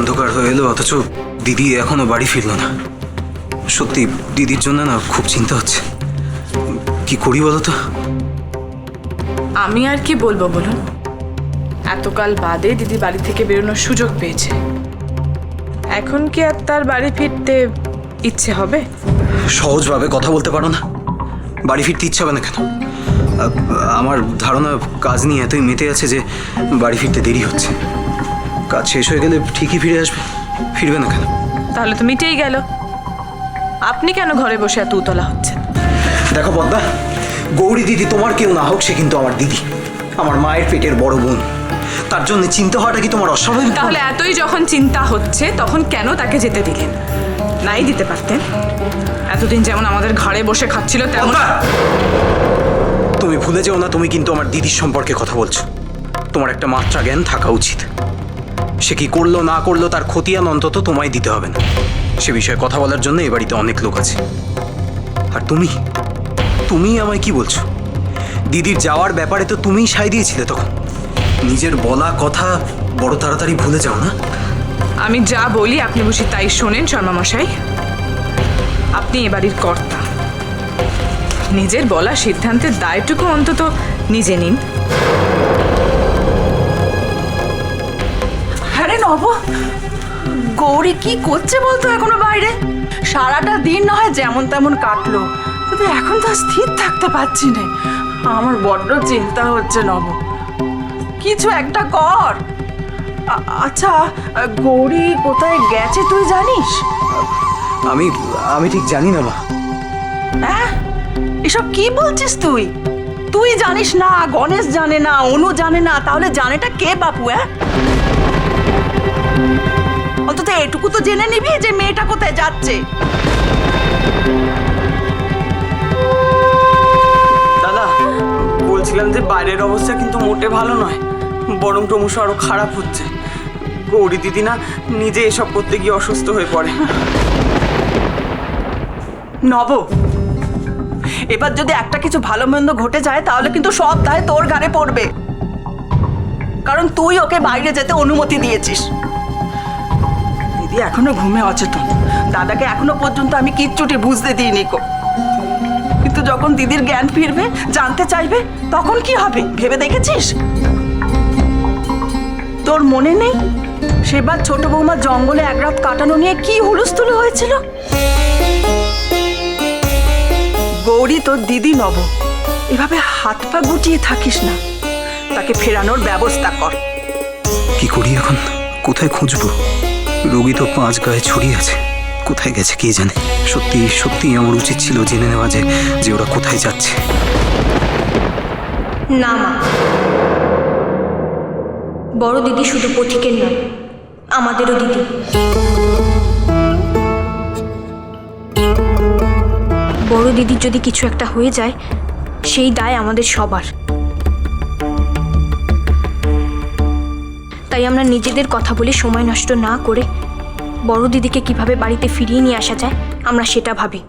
অন্ধকার হয়ে এলো অথচ দিদি এখনও বাড়ি ফিরলো না। সত্যি দিদির জন্য না খুব চিন্তা হচ্ছে। কি করি বলো তো আমি আর কি বলব বলুন? এতকাল বাদে দিদি বাড়ি থেকে বেরোনোর সুযোগ পেয়েছে। এখন কি আর তার বাড়ি ফিরতে ইচ্ছে হবে? সহজভাবে কথা বলতে পারো না। বাড়ি ফিরতে ইচ্ছে হবে না কেন? আমার ধারণা কাজ নিয়ে এতই মেতে আছে যে বাড়ি ফিরতে দেরি হচ্ছে। কাজ শেষ হয়ে গেলে ঠিকই ফিরে আসবে। ফিরবে না কেন? তাহলে তো মিটেই গেল। আপনি কেন ঘরে বসে এত উতলা হচ্ছেন? দেখো পদ্মা গৌরী দিদি তোমার কেউ না হোক সে কিন্তু আমার দিদি। আমার মায়ের পেটের বড় বোন। তার জন্য চিন্তা হওয়াটা কি তোমার অস্বাভাবিক তাহলে এতই যখন চিন্তা হচ্ছে তখন কেন তাকে যেতে দিলেন? নাই দিতে পারতেন। এতদিন যেমন আমাদের ঘরে বসে খাচ্ছিল তেমন! তুমি ভুলে যেও না তুমি কিন্তু আমার দিদির সম্পর্কে কথা বলছো। তোমার একটা মাত্রা জ্ঞান থাকা উচিত। সে কি করল, না করল, তার খতিয়ান অন্তত তোমায় দিতে হবে না। সে বিষয়ে কথা বলার জন্য এ বাড়িতে অনেক লোক আছে। আর তুমি? তুমি আমায় কি বলছো? দিদির যাওয়ার ব্যাপারে তো তুমিই সাই দিয়েছিলে তখন। নিজের বলা কথা বড় তাড়াতাড়ি ভুলে যাও না। আমি যা বলি, আপনি বুঝি তাই শোনেন শর্মা মশাই আপনি এ বাড়ির কর্তা। নিজের বলা সিদ্ধান্তের দায়টুকু অন্তত নিজে নিন। নব গৌরী কি করছে বলতো এখনও বাইরে? সারাটা দিন না হয় যেমন তেমন কাটলো। কিন্তু এখন তো স্থির থাকতে পারছি না। আমার বড্ড চিন্তা হচ্ছে নব। কিছু একটা কর। আচ্ছা গৌরী কোথায় গেছে তুই জানিস? আমি আমি ঠিক জানি না মা। হ্যাঁ? এসব কি বলছিস তুই? তুই জানিস না গণেশ জানে না অনু জানে না তাহলে জানেটা কে বাপু হ্যাঁ? অন্তত এটুকু তো জেনে নিবি যে মেয়েটা কোথায় যাচ্ছে। দাদা বলছিলাম যে বাইরের অবস্থা কিন্তু মোটে ভালো নয় বরং ক্রমশ আরও খারাপ হচ্ছে। গৌরী দিদি না নিজে এসব করতে গিয়ে অসুস্থ হয়ে পড়ে। নব এবার যদি একটা কিছু ভালো মন্দ ঘটে যায় তাহলে কিন্তু সব দায় তোর ঘাড়ে পড়বে। কারণ তুই ওকে বাইরে যেতে অনুমতি দিয়েছিস। দিদি এখনও ঘুমে অচেতন। দাদাকে এখনও পর্যন্ত আমি কিচ্ছুটি বুঝতে দিইনি কো। কিন্তু যখন দিদির জ্ঞান ফিরবে, জানতে চাইবে, তখন কি হবে? ভেবে দেখেছিস? তোর মনে নেই? সেবার ছোট বৌমা জঙ্গলে এক রাত কাটানো নিয়ে কি হুলস্থুল হয়েছিল? গৌরী তোর দিদি নব। এভাবে হাত পা গুটিয়ে থাকিস না। তাকে ফেরানোর ব্যবস্থা কর। কি করি এখন? কোথায় খুঁজবো? রোগী তো পাঁচ গায়ে ছড়িয়ে আছে। কোথায় গেছে কে জানে? সত্যি সত্যি আমার উচিত ছিল জেনে নেওয়া যে যে ওরা কোথায় যাচ্ছে। না, মা। বড় দিদি শুধু পথিকের নয়, আমাদেরও দিদি। বড় দিদির যদি কিছু একটা হয়ে যায়, সেই দায় আমাদের সবার। তাই আমরা নিজেদের কথা বলে সময় নষ্ট না করে বড় দিদিকে কীভাবে বাড়িতে ফিরিয়ে নিয়ে আসা যায় আমরা সেটা ভাবি।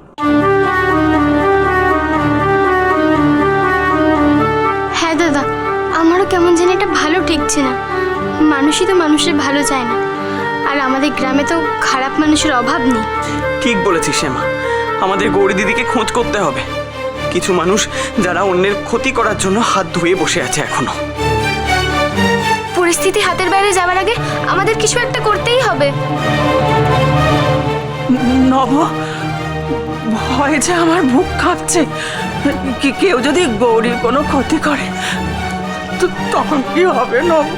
হ্যাঁ দাদা আমারও কেমন যেন এটা ভালো ঠেকছে না। মানুষই তো মানুষের ভালো চায় না। আর আমাদের গ্রামে তো খারাপ মানুষের অভাব নেই। ঠিক বলেছিস শ্যামা। আমাদের গৌরী দিদিকে খোঁজ করতে হবে। কিছু মানুষ যারা অন্যের ক্ষতি করার জন্য হাত ধুয়ে বসে আছে এখনও। পরিস্থিতি হাতের বাইরে যাওয়ার আগে আমাদের কিছু একটা করতেই হবে। নব, ভয় যে আমার বুক কাঁপছে। কি, কেউ যদি গৌরীর কোনো ক্ষতি করে তখন কি হবে নব?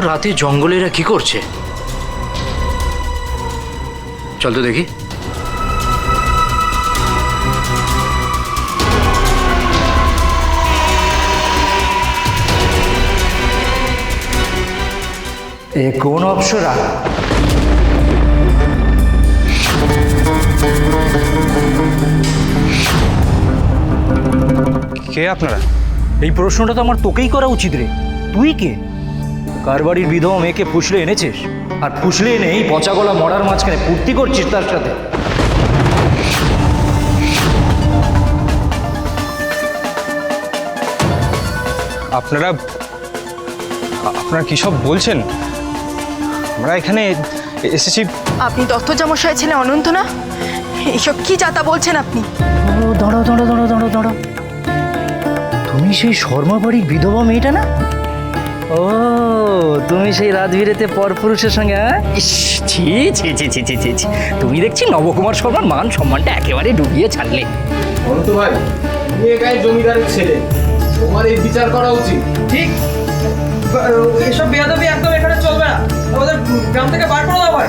রাতে জঙ্গলেরা কি করছে। চল তো দেখি। এ কোন অপসরা? কে আপনারা? এই প্রশ্নটা তো আমার তোকেই করা উচিত রে। তুই কে? কার বাড়ির বিধবা মেয়েকে পুষলে এনেছিস? আর ফুসলে এনে এই পচা গলা মরার মাঝখানে ফুর্তি করছিস তার সাথে? আপনারা আপনারা কী সব বলছেন? আমরা এখানে এসেছি। আপনি দত্ত দত্তজামশাই ছেলে অনন্ত না? এইসব কি যাতা বলছেন আপনি? ও দাঁড়াও দাঁড়াও দাঁড়াও দাঁড়াও দাঁড়াও তুমি সেই শর্মা বাড়ির বিধবা মেয়েটা না? ও তুমি সেই রাজবীরেতে পরপুরুষের সঙ্গে হ্যাঁ? ইস, ছি ছি ছি ছি ছি ছি ছি। তুমি দেখছি নবকুমার শর্মার মান সম্মানটা একেবারে ডুবিয়ে ছাড়লে। অনন্ত ভাই তুমি একাই জমিদারের ছেলে। তোমার এই বিচার করা উচিত। ঠিক। এসব বেয়াদবি একদম এখানে চলবে না। আমাদের গ্রাম থেকে বার করে দাও ভাই।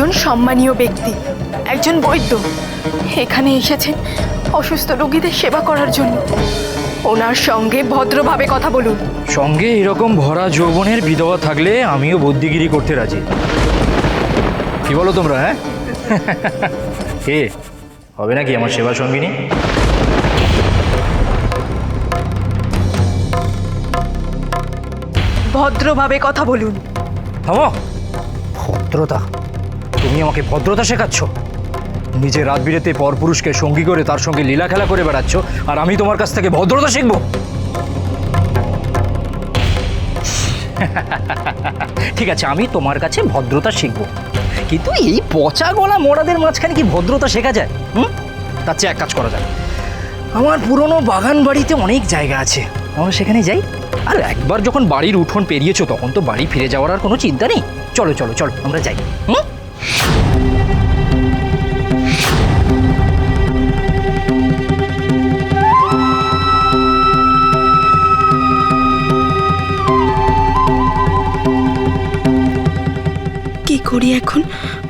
একজন সম্মানীয় ব্যক্তি একজন বৈদ্য। এখানে এসেছেন অসুস্থ রোগীদের সেবা করার জন্য। ওনার সঙ্গে ভদ্রভাবে কথা বলুন। সঙ্গে এরকম ভরা যৌবনের বিধবা থাকলে আমিও বুদ্ধিগিরি করতে রাজি। কি বলো তোমরা হ্যাঁ? কে? হবে নাকি আমার সেবা সঙ্গিনী? ভদ্রভাবে কথা বলুন। থামো। ভদ্রতা? তুমি আমাকে ভদ্রতা শেখাচ্ছ? নিজে রাত বিরেতে পরপুরুষকে সঙ্গী করে তার সঙ্গে লীলা খেলা করে বেড়াচ্ছ, আর আমি তোমার কাছ থেকে ভদ্রতা শিখব? ঠিক আছে, আমি তোমার কাছে ভদ্রতা শিখব। কিন্তু এই পচা গলা মোড়াদের মাঝখানে কি ভদ্রতা শেখা যায়? হুম? তার চেয়ে এক কাজ করা যায় আমার পুরনো বাগান বাড়িতে অনেক জায়গা আছে। আমরা সেখানে যাই। আর একবার যখন বাড়ির উঠোন পেরিয়েছো, তখন তো বাড়ি ফিরে যাওয়ার আর কোনো চিন্তা নেই। চলো চলো চলো, আমরা যাই। হুম? কি করি এখন?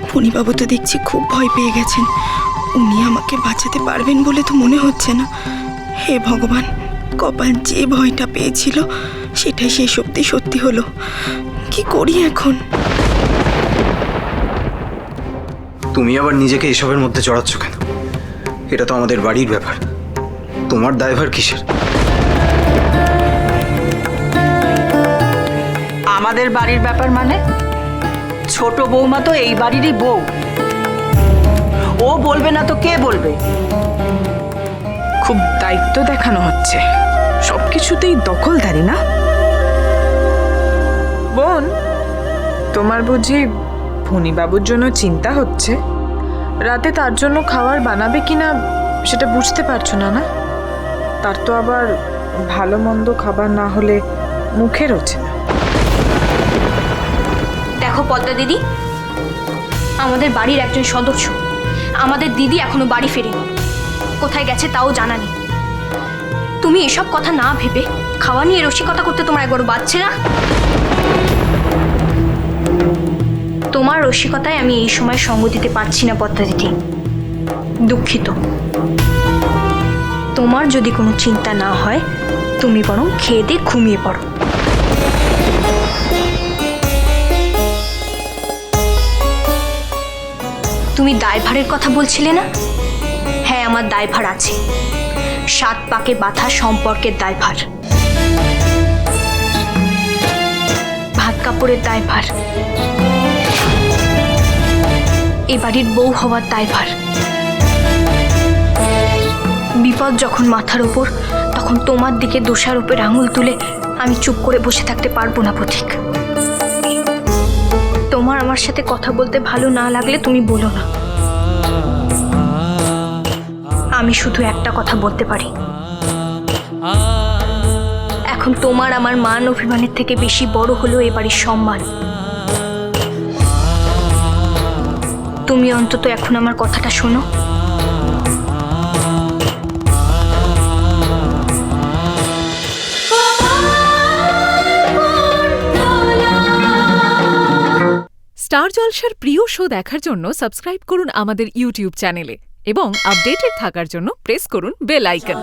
ফণিবাবু তো দেখছি খুব ভয় পেয়ে গেছেন। উনি আমাকে বাঁচাতে পারবেন বলে তো মনে হচ্ছে না। হে ভগবান, কপাল যে ভয়টা পেয়েছিল, সেটাই শেষ অব্দি সত্যি হলো। কি করি এখন? তুমি আবার নিজেকে এসবের মধ্যে জড়াচ্ছ কেন? এটা তো আমাদের বাড়ির ব্যাপার। তোমার দায়ভার কিসের? আমাদের বাড়ির ব্যাপার মানে? ছোট বৌমা তো এই বাড়িরই বউ। ও বলবে না তো কে বলবে? খুব দায়িত্ব দেখানো হচ্ছে। সব কিছুতেই দখলদারি না? বোন, তোমার বুঝি ফণিবাবুর জন্য চিন্তা হচ্ছে। রাতে তার জন্য খাবার বানাবে কি না সেটা বুঝতে পারছ না না? তার তো আবার ভালো মন্দ খাবার না হলে মুখে রোচে না। দেখো পদ্মা দিদি, আমাদের বাড়ির একজন সদস্য। আমাদের দিদি এখনও বাড়ি ফেরেনি। কোথায় গেছে তাও জানা নেই। তুমি এসব কথা না ভেবে খাওয়া নিয়ে রসিকতা করতে তোমার একবারও বাজছে না? তোমার রসিকতায় আমি এই সময় সঙ্গ দিতে পারছি না পদ্মা দিদি দুঃখিত। তোমার যদি কোনো চিন্তা না হয়, তুমি বরং খেয়ে দিয়ে ঘুমিয়ে পড়ো। তুমি দায়ভারের কথা বলছিলে না? হ্যাঁ আমার দায়ভার আছে। সাত পাকে বাঁধা সম্পর্কের দায়ভার। ভাত কাপড়ের দায়ভার। এ বাড়ির বউ হওয়ার দায়ভার। বিপদ যখন মাথার ওপর তখন তোমার দিকে দোষারোপের আঙুল তুলে আমি চুপ করে বসে থাকতে পারব না পথিক। তোমার আমার সাথে কথা বলতে ভালো না লাগলে তুমি বলো না। আমি শুধু একটা কথা বলতে পারি। এখন তোমার আমার মান অভিমানের থেকে বেশি বড় হলো এ বাড়ির সম্মান। তুমি অন্তত এখন আমার কথাটা শোনো। স্টার জলসার প্রিয় শো দেখার জন্য সাবস্ক্রাইব করুন আমাদের ইউটিউব চ্যানেলে এবং আপডেটেড থাকার জন্য প্রেস করুন বেল আইকন।